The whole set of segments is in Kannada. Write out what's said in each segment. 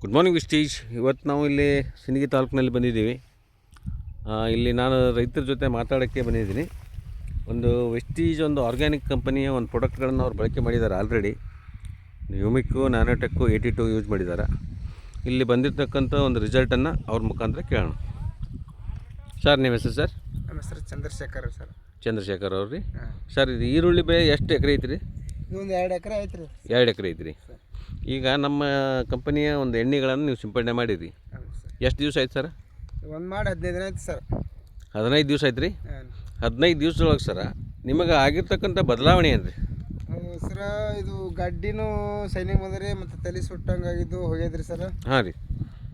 ಗುಡ್ ಮಾರ್ನಿಂಗ್ ವಿಸ್ಟೀಜ್ ಇವತ್ತು ನಾವು ಇಲ್ಲಿ ಸಿಂದಗಿ ತಾಲೂಕಿನಲ್ಲಿ ಬಂದಿದ್ದೀವಿ. ಇಲ್ಲಿ ನಾನು ರೈತರ ಜೊತೆ ಮಾತಾಡೋಕ್ಕೆ ಬಂದಿದ್ದೀನಿ. ಒಂದು ವೆಸ್ಟೀಜ್ ಒಂದು ಆರ್ಗ್ಯಾನಿಕ್ ಕಂಪನಿಯ ಒಂದು ಪ್ರಾಡಕ್ಟ್ಗಳನ್ನು ಅವ್ರು ಬಳಕೆ ಮಾಡಿದ್ದಾರೆ ಆಲ್ರೆಡಿ ಯುಮಿಕ್ಕು ನ್ಯಾನೋಟೆಕ್ಕು ಏಯ್ಟಿ ಟು ಯೂಸ್ ಮಾಡಿದ್ದಾರೆ. ಇಲ್ಲಿ ಬಂದಿರತಕ್ಕಂಥ ಒಂದು ರಿಸಲ್ಟನ್ನು ಅವ್ರ ಮುಖಾಂತರ ಕೇಳೋಣ. ಸರ್ ನಿಮ್ಮ ಹೆಸರು ಸರ್ ನಮ್ಮ ಹೆಸರು ಚಂದ್ರಶೇಖರ್ ಸರ್. ಚಂದ್ರಶೇಖರ್ ಅವ್ರು ರೀ? ಸರ್ ಇದು ಈರುಳ್ಳಿ ಬೆಳೆ ಎಷ್ಟು ಎಕರೆ ಐತ್ರಿ? ಒಂದು ಎರಡು ಎಕರೆ ಐತ್ರಿ. ಎರಡು ಎಕರೆ ಐತ್ರಿ. ಈಗ ನಮ್ಮ ಕಂಪನಿಯ ಒಂದು ಎಣ್ಣೆಗಳನ್ನು ನೀವು ಸಿಂಪಡಣೆ ಮಾಡಿರಿ. ಎಷ್ಟು ದಿವಸ ಆಯ್ತು ಸರ್? ಒಂದು ಮಾಡಿ ಹದಿನೈದು ದಿನ ಆಯ್ತು ಸರ್. ಹದಿನೈದು ದಿವಸ ಆಯ್ತು ರೀ ಹದಿನೈದು ದಿವ್ಸದೊಳಗೆ ಸರ ನಿಮಗೆ ಆಗಿರ್ತಕ್ಕಂಥ ಬದಲಾವಣೆ ಏನು ರೀ ಸರ ಇದು ಗಡ್ಡಿನೂ ಸೈನಿಗೆ ಬಂದ್ರಿ ಮತ್ತು ತಲೆ ಸುಟ್ಟಂಗಾಗಿದ್ದು ಹೋಗ್ಯದ್ರಿ ಸರ್. ಹಾಂ ರೀ.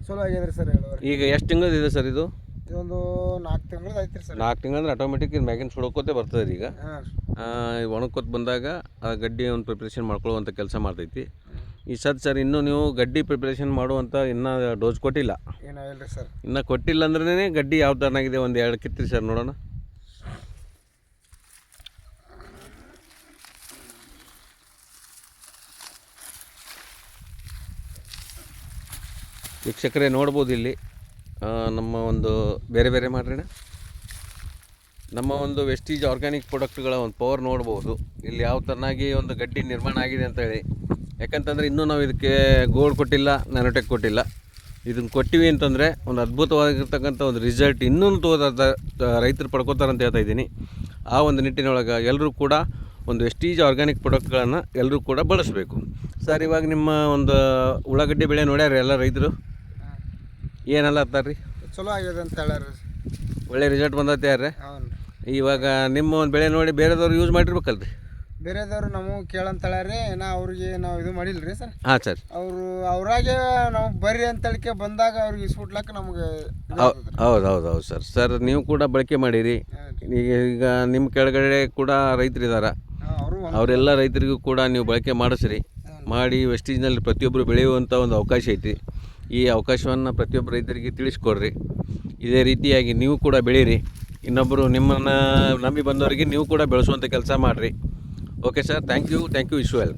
ಚಲೋ ಆಗ್ಯದ್ರಿ ಸರ್ ಈಗ ಎಷ್ಟು ತಿಂಗಳದಿದೆ ಸರ್ ಇದು? ಇದೊಂದು ನಾಲ್ಕು ತಿಂಗಳು ಆಯ್ತು ರೀ ಸರ್. ನಾಲ್ಕು ತಿಂಗಳಂದ್ರೆ ಆಟೋಮೆಟಿಕ್ ಇದು ಮ್ಯಾಗಿನ ಸುಡೋಕೋತೆ ಬರ್ತದೆ ರೀ ಈಗ ಒಣಕೋತ್ ಬಂದಾಗ ಆ ಗಡ್ಡಿ ಒಂದು ಪ್ರಿಪ್ರೇಷನ್ ಮಾಡ್ಕೊಳ್ಳುವಂಥ ಕೆಲಸ ಮಾಡ್ತೈತಿ. ಈ ಸರ್ ಸರ್ ಇನ್ನು ನೀವು ಗಡ್ಡಿ ಪ್ರಿಪ್ರೇಷನ್ ಮಾಡುವಂಥ ಇನ್ನೂ ಡೋಸ್ ಕೊಟ್ಟಿಲ್ಲ. ಏನೋ ಇಲ್ರಿ ಸರ್. ಇನ್ನು ಕೊಟ್ಟಿಲ್ಲ ಅಂದ್ರೆ ಗಡ್ಡಿ ಯಾವ ಥರನಾಗಿದೆ ಒಂದು ಎರಡು ಕಿತ್ರಿ ಸರ್ ನೋಡೋಣ. ವೀಕ್ಷಕರೇ ನೋಡ್ಬೋದು ಇಲ್ಲಿ. ನಮ್ಮ ಒಂದು ಬೇರೆ ಬೇರೆ ಮಾಡ್ರಿಣ ನಮ್ಮ ಒಂದು ವೆಸ್ಟೀಜ್ ಆರ್ಗ್ಯಾನಿಕ್ ಪ್ರಾಡಕ್ಟ್ಗಳ ಒಂದು ಪವರ್ ನೋಡ್ಬೋದು. ಇಲ್ಲಿ ಯಾವ ಥರನಾಗಿ ಒಂದು ಗಡ್ಡಿ ನಿರ್ಮಾಣ ಆಗಿದೆ ಅಂತ ಹೇಳಿ. ಯಾಕಂತಂದರೆ ಇನ್ನೂ ನಾವು ಇದಕ್ಕೆ ಗೋಲ್ಡ್ ಕೊಟ್ಟಿಲ್ಲ ನ್ಯಾನೋಟೆಕ್ ಕೊಟ್ಟಿಲ್ಲ. ಇದನ್ನು ಕೊಟ್ಟಿವಿ ಅಂತಂದರೆ ಒಂದು ಅದ್ಭುತವಾಗಿರ್ತಕ್ಕಂಥ ಒಂದು ರಿಸಲ್ಟ್ ಇನ್ನೊಂದು ತೋದ ರೈತರು ಪಡ್ಕೋತಾರಂತ ಅಂತ ಹೇಳ್ತಾ ಇದ್ದೀನಿ. ಆ ಒಂದು ನಿಟ್ಟಿನೊಳಗೆ ಎಲ್ಲರೂ ಕೂಡ ಒಂದು ಎಷ್ಟೀಜ್ ಆರ್ಗ್ಯಾನಿಕ್ ಪ್ರಾಡಕ್ಟ್ಗಳನ್ನು ಎಲ್ಲರೂ ಕೂಡ ಬಳಸಬೇಕು. ಸರ್ ಇವಾಗ ನಿಮ್ಮ ಒಂದು ಉಳ್ಳಾಗಡ್ಡೆ ಬೆಳೆ ನೋಡ್ಯಾರ ಎಲ್ಲ ರೈತರು? ಏನೆಲ್ಲ ಹತ್ತಾರ ರೀ ಚಲೋ ಆಗ್ಯದ ಅಂತ ಹೇಳಾರ ಒಳ್ಳೆ ರಿಸಲ್ಟ್ ಬಂದತ್ತೆ ಯಾರ್ರಿ? ಹೌದು ಇವಾಗ ನಿಮ್ಮ ಒಂದು ಬೆಳೆ ನೋಡಿ ಬೇರೆದವ್ರು ಯೂಸ್ ಮಾಡಿರ್ಬೇಕಲ್ಲ ರೀ ಬೇರೆದವ್ರು ನಮಗೆ ಕೇಳಂತ ರೀ ನಾ ಅವ್ರಿಗೆ ನಾವು ಇದು ಮಾಡಿಲ್ರಿ ಸರ್. ಹಾಂ ಸರ್. ಅವರು ಅವ್ರಾಗೆ ನಾವು ಬರ್ರಿ ಅಂತಳಿಕೆ ಬಂದಾಗ ಅವ್ರಿಗೆ ಇಸ್ಬಿಟ್ಲಕ್ಕ ನಮಗೆ ಹೌದು ಹೌದು ಹೌದು ಸರ್. ಸರ್ ನೀವು ಕೂಡ ಬಳಕೆ ಮಾಡಿರಿ. ಈಗ ಈಗ ನಿಮ್ಮ ಕೆಳಗಡೆ ಕೂಡ ರೈತರಿದ್ದಾರೆ ಅವರು ಅವರೆಲ್ಲ ರೈತರಿಗೂ ಕೂಡ ನೀವು ಬಳಕೆ ಮಾಡಿಸ್ರಿ. ಮಾಡಿ ವೆಸ್ಟೇಜ್ನಲ್ಲಿ ಪ್ರತಿಯೊಬ್ಬರು ಬೆಳೆಯುವಂಥ ಒಂದು ಅವಕಾಶ ಐತಿ ಈ ಅವಕಾಶವನ್ನು ಪ್ರತಿಯೊಬ್ಬ ರೈತರಿಗೆ ತಿಳಿಸ್ಕೊಡ್ರಿ. ಇದೇ ರೀತಿಯಾಗಿ ನೀವು ಕೂಡ ಬೆಳೀರಿ. ಇನ್ನೊಬ್ಬರು ನಿಮ್ಮನ್ನು ನಂಬಿ ಬಂದವರಿಗೆ ನೀವು ಕೂಡ ಬೆಳೆಸುವಂಥ ಕೆಲಸ ಮಾಡಿರಿ. Okay sir. Thank you thank you visual